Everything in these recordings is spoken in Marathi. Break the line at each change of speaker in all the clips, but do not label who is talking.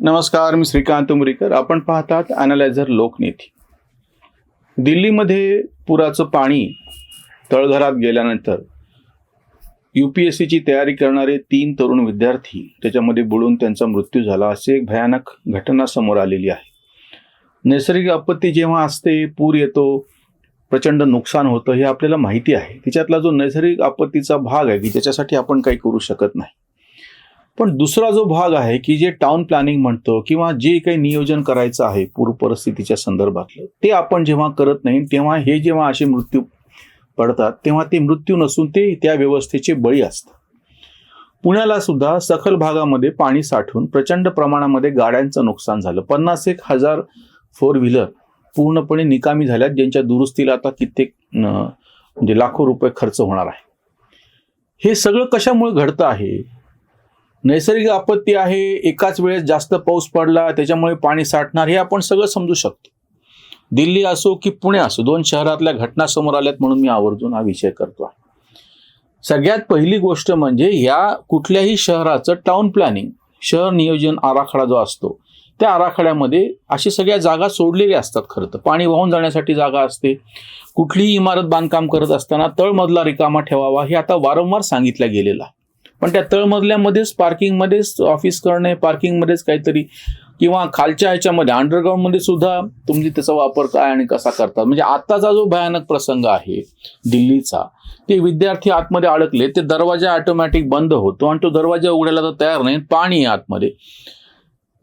नमस्कार मी श्रीकांत उमरीकर आपण पाहतात अनालायझर लोकनेती. दिल्लीमध्ये पुराचं पाणी तळघरात गेल्यानंतर यू पी एस सीची तयारी करणारे तीन तरुण विद्यार्थी त्याच्यामध्ये बुडून त्यांचा मृत्यू झाला अशी एक भयानक घटना समोर आलेली आहे. नैसर्गिक आपत्ती जेव्हा असते पूर येतो प्रचंड नुकसान होतं हे आपल्याला माहिती आहे. तिच्यातला जो नैसर्गिक आपत्तीचा भाग आहे की ज्याच्यासाठी आपण काही करू शकत नाही. पण दुसरा जो भाग आहे की जे टाउन प्लॅनिंग म्हणतो किंवा जे काही नियोजन करायचं आहे पूर परिस्थितीच्या संदर्भातलं ते आपण जेव्हा करत नाही तेव्हा हे जेव्हा असे मृत्यू पडतात तेव्हा ते मृत्यू नसून ते त्या व्यवस्थेचे बळी असतात पुण्याला सुद्धा सखल भागामध्ये पाणी साठून प्रचंड प्रमाणामध्ये गाड्यांचं नुकसान झालं. पन्नास एक हजार फोर व्हीलर पूर्णपणे निकामी झाल्यात ज्यांच्या दुरुस्तीला आता कित्येक म्हणजे लाखो रुपये खर्च होणार आहे. हे सगळं कशामुळे घडतं आहे? नैसर्गिक आपत्ती आहे एकाच वेळेस जास्त पाऊस पडला त्याच्यामुळे पाणी साठणार हे आपण सगळं समजू शकतो. दिल्ली असो की पुणे असो दोन शहरातल्या घटना समोर आल्यात म्हणून मी आवर्जून हा विषय करतो आहे. सगळ्यात पहिली गोष्ट म्हणजे या कुठल्याही शहराचं टाउन प्लॅनिंग शहर नियोजन आराखडा जो असतो त्या आराखड्यामध्ये अशी सगळ्या जागा सोडलेल्या असतात खरं तर. पाणी वाहून जाण्यासाठी जागा असते. कुठलीही इमारत बांधकाम करत असताना तळमधला रिकामा ठेवावा हे आता वारंवार सांगितलं गेलेलं आहे. पण त्या तळमजल्यामध्येच पार्किंगमध्येच ऑफिस करणे पार्किंगमध्येच काहीतरी किंवा खालच्या ह्याच्यामध्ये अंडरग्राऊंडमध्ये सुद्धा तुम्ही त्याचा वापर काय आणि कसा करतात म्हणजे आत्ताचा जो भयानक प्रसंग आहे दिल्लीचा ते विद्यार्थी आतमध्ये अडकले ते दरवाजा ऑटोमॅटिक बंद होतो आणि तो दरवाजा उघडायला तर तयार नाही पाणी आहे आतमध्ये.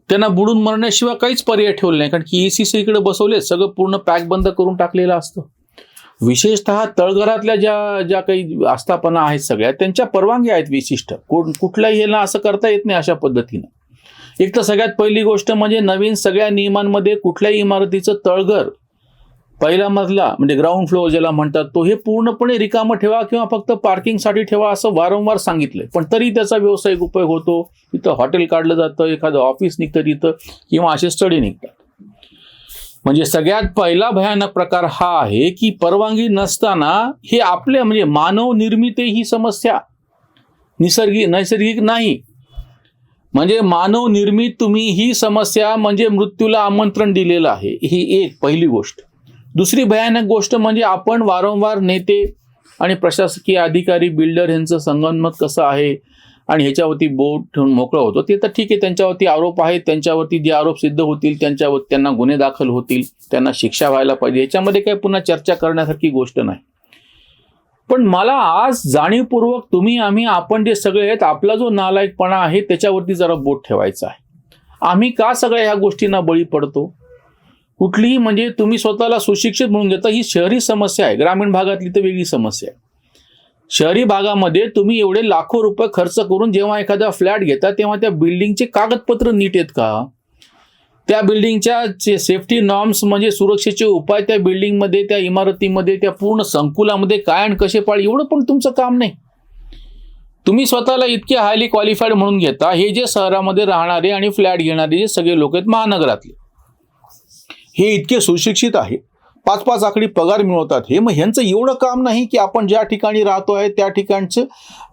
त्यांना बुडून मरण्याशिवाय काहीच पर्याय ठेवले नाही कारण की ए सी इकडे बसवले सगळं पूर्ण पॅक बंद करून टाकलेलं असतं. विशेषतः तळघरातल्या ज्या ज्या काही आस्थापना आहेत सगळ्या त्यांच्या परवानगी आहेत विशिष्ट. कोण कुठल्याही याला असं करता येत नाही अशा पद्धतीनं. एक तर सगळ्यात पहिली गोष्ट म्हणजे नवीन सगळ्या नियमांमध्ये कुठल्याही इमारतीचं तळघर पहिला मजला म्हणजे ग्राउंड फ्लोअर ज्याला म्हणतात तो हे पूर्णपणे रिकामं ठेवा किंवा फक्त पार्किंगसाठी ठेवा असं वारंवार सांगितलंय. पण तरी त्याचा व्यावसायिक उपयोग होतो. तिथं हॉटेल काढलं जातं एखादं ऑफिस निघतं तिथं किंवा असे स्टडी निघतात. म्हणजे सगळ्यात पहिला भयानक प्रकार हा आहे की परवानगी नसताना हे आपले म्हणजे मानव निर्मित ही समस्या. निसर्गिक नैसर्गिक नाही. म्हणजे मानव निर्मित तुम्ही ही समस्या म्हणजे मृत्यूला आमंत्रण दिलेलं आहे. ही एक पहिली गोष्ट. दुसरी भयानक गोष्ट म्हणजे आपण वारंवार नेते आणि प्रशासकीय अधिकारी बिल्डर यांचं संगनमत कसं आहे? आणि ह्याच्यावरती बोट ठेवून मोकळं होतो. ते तर ठीक आहे त्यांच्यावरती आरोप आहेत. त्यांच्यावरती जे आरोप सिद्ध होतील त्यांच्यावर त्यांना गुन्हे दाखल होतील त्यांना शिक्षा व्हायला पाहिजे. याच्यामध्ये काही पुन्हा चर्चा करण्यासारखी गोष्ट नाही. पण मला आज जाणीवपूर्वक तुम्ही आम्ही आपण जे सगळे आहेत आपला जो नालायकपणा आहे त्याच्यावरती जरा बोट ठेवायचा आहे. आम्ही का सगळ्या ह्या गोष्टींना बळी पडतो? कुठलीही म्हणजे तुम्ही स्वतःला सुशिक्षित म्हणून घेता ही शहरी समस्या आहे. ग्रामीण भागातली तर वेगळी समस्या आहे. शहरी भागामध्ये तुम्ही एवढे लाखो रुपये खर्च करून जेव्हा एखादा फ्लॅट घेता तेव्हा त्या बिल्डिंगचे कागदपत्र नीट आहेत का? त्या बिल्डिंगच्या सेफ्टी नॉर्म्स म्हणजे सुरक्षेचे उपाय त्या बिल्डिंगमध्ये त्या इमारतीमध्ये त्या पूर्ण संकुलामध्ये काय आणि कसे पाळ एवढं पण तुमचं काम नाही. तुम्ही स्वतःला इतके हायली क्वालिफाईड म्हणून घेता हे जे शहरामध्ये राहणारे आणि फ्लॅट घेणारे जे सगळे लोक आहेत महानगरातले. हे इतके सुशिक्षित आहे पाच पाच आकडी पगार मिळवतात. हे मग ह्यांचं एवढं काम नाही की आपण ज्या ठिकाणी राहतो आहे त्या ठिकाणचं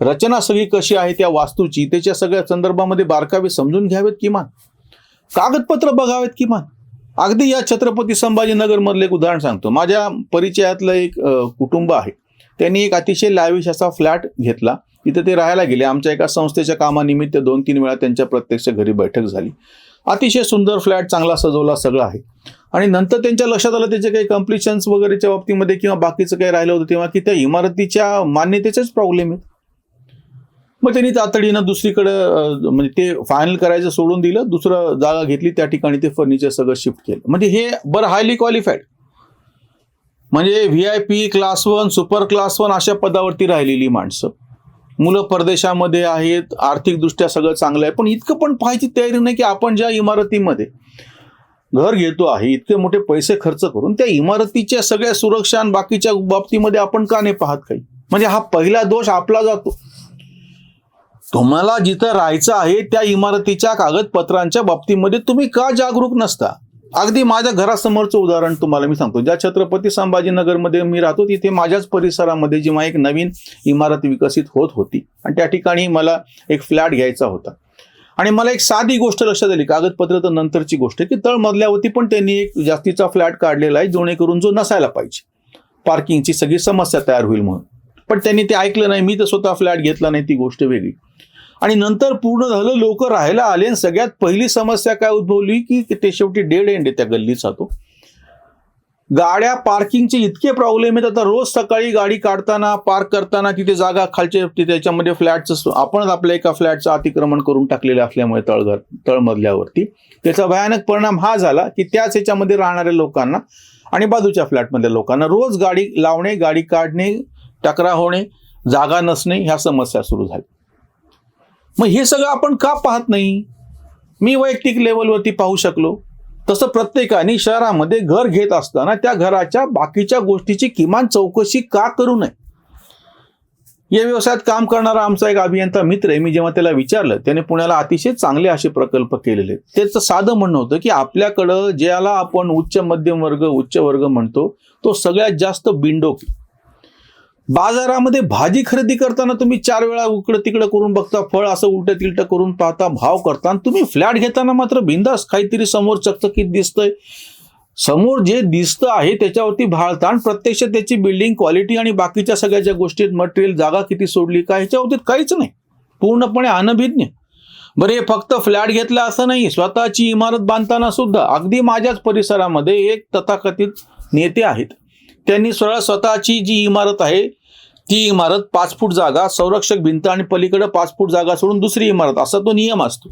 रचना सगळी कशी आहे त्या वास्तूची त्याच्या सगळ्या संदर्भामध्ये बारकावे समजून घ्यावेत किमान. कागदपत्र बघावेत किमान. अगदी या छत्रपती संभाजीनगरमधलं एक उदाहरण सांगतो. माझ्या परिचयातलं एक कुटुंब आहे. त्यांनी एक अतिशय लाविश असा फ्लॅट घेतला. तिथे ते राहायला गेले. आमच्या एका संस्थेच्या कामानिमित्त दोन तीन वेळा त्यांच्या प्रत्यक्ष घरी बैठक झाली. अतिशय सुंदर फ्लॅट चांगला सजवला सगळं आहे. आणि नंतर त्यांच्या लक्षात आलं त्याचे काही कम्प्लिशन्स वगैरेच्या बाबतीमध्ये किंवा बाकीचं काही राहिलं होतं तेव्हा की त्या इमारतीच्या मान्यतेचेच प्रॉब्लेम आहेत. मग त्यांनी तातडीनं दुसरीकडं म्हणजे ते फायनल करायचं सोडून दिलं दुसरं जागा घेतली त्या ठिकाणी ते फर्निचर सगळं शिफ्ट केलं. म्हणजे हे बरं हायली क्वालिफाईड म्हणजे V I P class one super class one अशा पदावरती राहिलेली माणसं. मुलं परदेशामध्ये आहेत आर्थिकदृष्ट्या सगळं चांगलं आहे पण इतकं पण पाहायची तयारी नाही की आपण ज्या इमारतीमध्ये घर घेतो आहे इतके मोठे पैसे खर्च करून त्या इमारतीच्या सगळ्या सुरक्षा आणि बाकीच्या बाबतीमध्ये आपण का नाही पाहत काही? म्हणजे हा पहिला दोष आपला जातो. तुम्हाला जिथं राहायचं आहे त्या इमारतीच्या कागदपत्रांच्या बाबतीमध्ये तुम्ही का जागरूक नसता? अगदी माझ्या घरासमोरचं उदाहरण तुम्हाला मी सांगतो. ज्या छत्रपती संभाजीनगरमध्ये मी राहतो तिथे माझ्याच परिसरामध्ये जेव्हा एक नवीन इमारत विकसित होत होती आणि त्या ठिकाणी मला एक फ्लॅट घ्यायचा होता. आणि मला एक साधी गोष्ट लक्षात आली कागदपत्र तर नंतरची गोष्ट आहे की तळमजल्यावरती पण त्यांनी एक जास्तीचा फ्लॅट काढलेला आहे जेणेकरून जो नसायला पाहिजे. पार्किंगची सगळी समस्या तयार होईल म्हणून. पण त्यांनी ते ऐकलं नाही मी तर स्वतः फ्लॅट घेतला नाही ती गोष्ट वेगळी. आणि नंतर पूर्ण झालं लोक राहायला आले आणि सगळ्यात पहिली समस्या काय उद्भवली की ते शेवटी डेड एंड आहे त्या गल्लीचा तो. गाड्या पार्किंगचे इतके प्रॉब्लेम आहेत. आता रोज सकाळी गाडी काढताना पार्क करताना तिथे जागा खालचे त्याच्यामध्ये फ्लॅटचं आपणच आपल्या एका फ्लॅटचं अतिक्रमण करून टाकलेलं असल्यामुळे तळघर तळमजल्यावरती. त्याचा भयानक परिणाम हा झाला की त्याच ह्याच्यामध्ये राहणाऱ्या लोकांना आणि बाजूच्या फ्लॅटमधल्या लोकांना रोज गाडी लावणे गाडी काढणे तक्रार होणे जागा नसणे ह्या समस्या सुरू झाल्या. मग हे सगळं आपण का पाहत नाही? मी वैयक्तिक लेवलवरती पाहू शकलो. तसं प्रत्येकाने शहरामध्ये घर घेत असताना त्या घराच्या बाकीच्या गोष्टीची किमान चौकशी का करू नये? या व्यवसायात काम करणारा आमचा एक अभियंता मित्र आहे. मी जेव्हा त्याला विचारलं त्याने पुण्याला अतिशय चांगले असे प्रकल्प केलेले. त्याचं साधं म्हणणं होतं की आपल्याकडं ज्याला आपण उच्च मध्यम वर्ग उच्च वर्ग म्हणतो तो सगळ्यात जास्त बिंडोक बाजारामध्ये भाजी खरेदी करताना तुम्ही चार वेळा उकडं तिकडं करून बघता फळ असं उलटं तिलटं करून पाहता भाव करता आणि तुम्ही फ्लॅट घेताना मात्र बिंदास काहीतरी समोर चकचकीत दिसतंय. समोर जे दिसतं आहे त्याच्यावरती भाळताण प्रत्यक्ष त्याची बिल्डिंग क्वालिटी आणि बाकीच्या सगळ्या ज्या मटेरियल जागा किती सोडली का ह्याच्यावरती काहीच नाही. पूर्णपणे अनभिज्ञ. बरं हे फक्त फ्लॅट घेतला असं नाही स्वतःची इमारत बांधताना सुद्धा अगदी माझ्याच परिसरामध्ये एक तथाकथित नेते आहेत. त्यांनी सरळ स्वतःची जी इमारत आहे ती इमारत पाच फूट जागा संरक्षक भिंत आणि पलीकडे पाच फूट जागा सोडून दुसरी इमारत असा तो नियम असतो.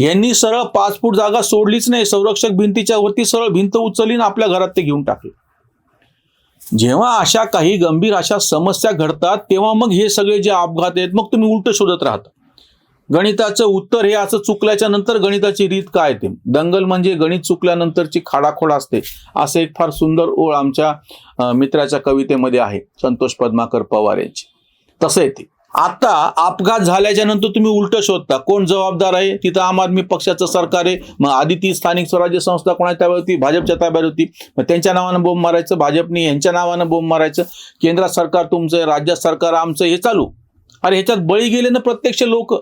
यांनी सरळ पाच फूट जागा सोडलीच नाही संरक्षक भिंतीच्या वरती सरळ भिंत उचलली आपल्या घरात ते घेऊन टाकले. जेव्हा अशा काही गंभीर अशा समस्या घडतात तेव्हा मग हे सगळे जे अपघात आहेत मग तुम्ही उलट शोधत राहता. गणिताचं उत्तर हे असं चुकल्याच्या नंतर गणिताची रीत काय ते? दंगल म्हणजे गणित चुकल्यानंतरची खाडाखोड असते. असं एक फार सुंदर ओळ आमच्या मित्राच्या कवितेमध्ये आहे संतोष पद्माकर पवार यांची. तसं येते आता अपघात झाल्याच्यानंतर तुम्ही उलट शोधता. कोण जबाबदार आहे? तिथं आम आदमी पक्षाचं सरकार आहे. मग आधी ती स्थानिक स्वराज्य संस्था कोणाच्या ताब्यात होती? भाजपच्या ताब्यात होती. मग त्यांच्या नावानं बोंब मारायचं भाजपने यांच्या नावानं बोंब मारायचं. केंद्रात सरकार तुमचं राज्य राज्यात सरकार आमचं हे चालू. अरे ह्याच्यात बळी गेले ना प्रत्यक्ष लोक.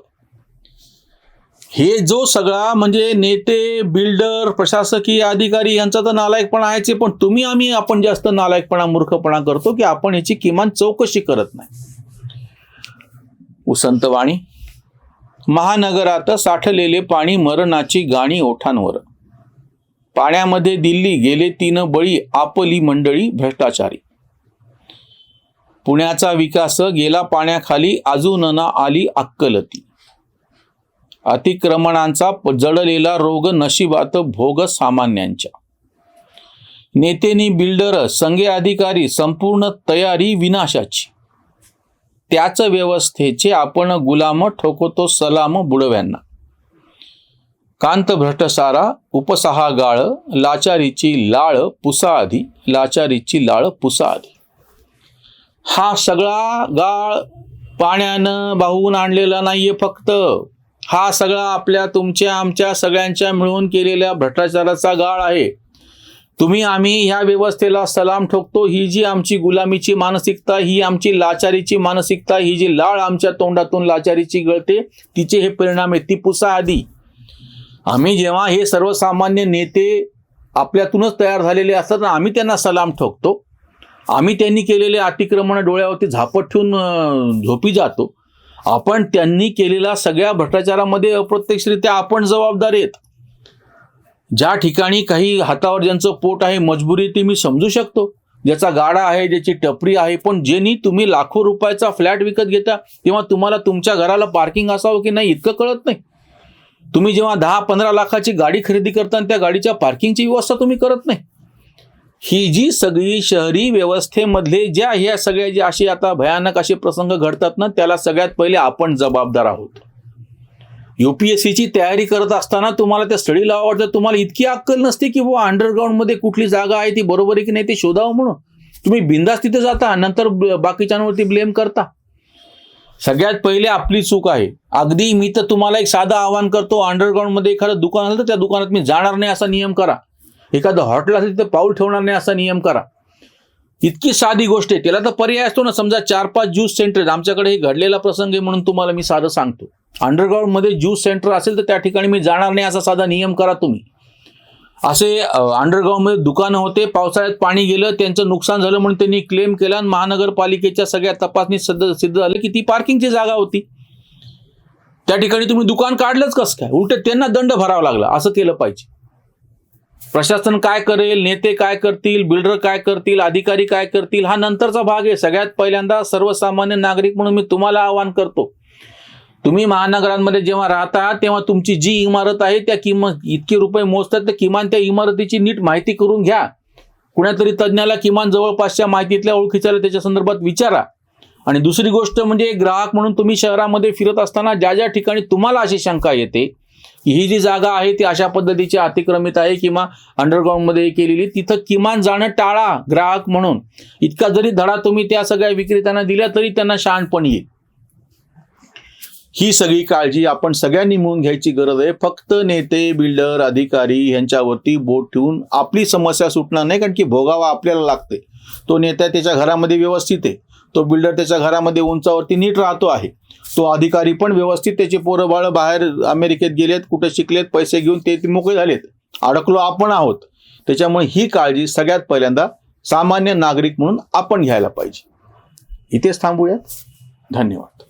हे जो सगळा म्हणजे नेते बिल्डर प्रशासकीय अधिकारी यांचा तर नालायकपणा आहेच आहे, पण तुम्ही आम्ही आपण जास्त नालायकपणा मूर्खपणा करतो की आपण ह्याची किमान चौकशी करत नाही. उसंत वाणी. महानगरात साठलेले पाणी मरणाची गाणी ओठांवर. पाण्यामध्ये दिल्ली गेले तीन बळी आपली मंडळी भ्रष्टाचारी. पुण्याचा विकास गेला पाण्याखाली अजून ना आली अक्कलती. अतिक्रमणांचा जडलेला रोग नशिबात भोग सामान्यांच्या. नेतेनी बिल्डर संघे अधिकारी संपूर्ण तयारी विनाशाची. त्याच व्यवस्थेचे आपण गुलाम ठोकतो सलाम बुडव्यांना. कांत भ्रष्टसारा उपसहा गाळ लाचारीची लाळ पुसा आधी लाचारीची लाळ पुसा आधी हा सगळा गाळ पाण्यानं वाहून आणलेला नाहीये फक्त. हा सगळा आपल्या तुमच्या आमच्या सगळ्यांच्या मिळून केलेल्या भ्रष्टाचाराचा गाळ आहे. तुम्ही आम्ही ह्या व्यवस्थेला सलाम ठोकतो. ही जी आमची गुलामीची मानसिकता ही आमची लाचारीची मानसिकता ही जी लाळ आमच्या तोंडातून लाचारीची गळते तिचे हे परिणाम आहेत. ती पुसा आधी आम्ही जेव्हा हे सर्वसामान्य नेते आपल्यातूनच तयार झालेले असतात ना आम्ही त्यांना सलाम ठोकतो. आम्ही त्यांनी केलेले अतिक्रमण डोळ्यावरती झापट ठेवून झोपी जातो. आपण त्यांनी केलेल्या सगळ्या भ्रष्टाचारामध्ये अप्रत्यक्षरित्या आपण जबाबदार आहेत. ज्या ठिकाणी काही हातावर ज्यांचं पोट आहे मजबुरी ती मी समजू शकतो. ज्याचा गाडा आहे ज्याची टपरी आहे पण ज्यांनी तुम्ही लाखो रुपयाचा फ्लॅट विकत घेता तेव्हा तुम्हाला तुमच्या घराला पार्किंग असावं की नाही इतकं कळत नाही. तुम्ही जेव्हा दहा पंधरा लाखाची गाडी खरेदी करता आणि त्या गाडीच्या पार्किंगची व्यवस्था तुम्ही करत नाही. ही जी सगळी शहरी व्यवस्थेमधले ज्या ह्या सगळ्या जे असे आता भयानक असे प्रसंग घडतात ना त्याला सगळ्यात पहिले आपण जबाबदार आहोत. युपीएससीची तयारी करत असताना तुम्हाला त्या स्टडी लावा तुम्हाला इतकी अक्कल नसते की बुवा अंडरग्राऊंडमध्ये कुठली जागा आहे ती बरोबर आहे की नाही ते शोधावं म्हणून. तुम्ही बिंदास तिथे जाता नंतर बाकीच्यांवरती ब्लेम करता. सगळ्यात पहिले आपली चूक आहे. अगदी मी तर तुम्हाला एक साधं आवाहन करतो अंडरग्राऊंडमध्ये एखादं दुकान आलं तर त्या दुकानात मी जाणार नाही असा नियम करा. एखादं हॉटेल असेल तिथं पाऊल ठेवणार नाही असा नियम करा. इतकी साधी गोष्ट आहे. त्याला तर पर्याय असतो ना समजा चार पाच ज्यूस सेंटर आहेत. आमच्याकडे हे घडलेला प्रसंग आहे म्हणून तुम्हाला मी साधं सांगतो. अंडरग्राऊंडमध्ये ज्यूस सेंटर असेल तर त्या ठिकाणी मी जाणार नाही असा साधा नियम करा तुम्ही. असे अंडरग्राऊंडमध्ये दुकानं होते पावसाळ्यात पाणी गेलं त्यांचं नुकसान झालं म्हणून त्यांनी क्लेम केला आणि महानगरपालिकेच्या सगळ्या तपासणी सिद्ध सिद्ध झालं की ती पार्किंगची जागा होती. त्या ठिकाणी तुम्ही दुकान काढलंच कसं काय? उलट त्यांना दंड भरावा लागला. असं केलं पाहिजे. प्रशासन काय करेल नेते काय करतील बिल्डर काय करतील अधिकारी काय करतील हा नंतरचा भाग आहे. सगळ्यात पहिल्यांदा सर्वसामान्य नागरिक म्हणून मी तुम्हाला आवाहन करतो. तुम्ही महानगरांमध्ये जेव्हा राहता तेव्हा तुमची जी इमारत आहे त्या किंमत इतके रुपये मोजतात तर किमान त्या इमारतीची नीट माहिती करून घ्या. कुणातरी तज्ज्ञाला किमान जवळपासच्या माहितीतल्या ओळखीच्याला त्याच्या संदर्भात विचारा. आणि दुसरी गोष्ट म्हणजे ग्राहक म्हणून तुम्ही शहरामध्ये फिरत असताना ज्या ज्या ठिकाणी तुम्हाला अशी शंका येते ही जी जागा आहे ती अशा पद्धतीची अतिक्रमित आहे किंवा अंडरग्राऊंडमध्ये केलेली तिथं किमान जाणं टाळा ग्राहक म्हणून. इतका जरी धडा तुम्ही त्या सगळ्या विक्रेत्यांना दिल्या तरी त्यांना शहाणपण येईल. ही सगळी काळजी आपण सगळ्यांनी मिळून घ्यायची गरज आहे. फक्त नेते बिल्डर अधिकारी यांच्यावरती बोट ठेवून आपली समस्या सुटणार नाही कारण की भोगावा आपल्याला लागते तो नेता त्याच्या घरामध्ये व्यवस्थित आहे. तो बिल्डर त्याच्या घरामध्ये उंचावरती नीट राहतो आहे. तो अधिकारी पण व्यवस्थित त्याचे पोरं बाळ बाहेर अमेरिकेत गेलेत कुठे शिकलेत पैसे घेऊन ते ते मोकळे झालेत. अडकलो आपण आहोत. त्याच्यामुळे ही काळजी सगळ्यात पहिल्यांदा सामान्य नागरिक म्हणून आपण घ्यायला पाहिजे. इथेच थांबूयात. धन्यवाद.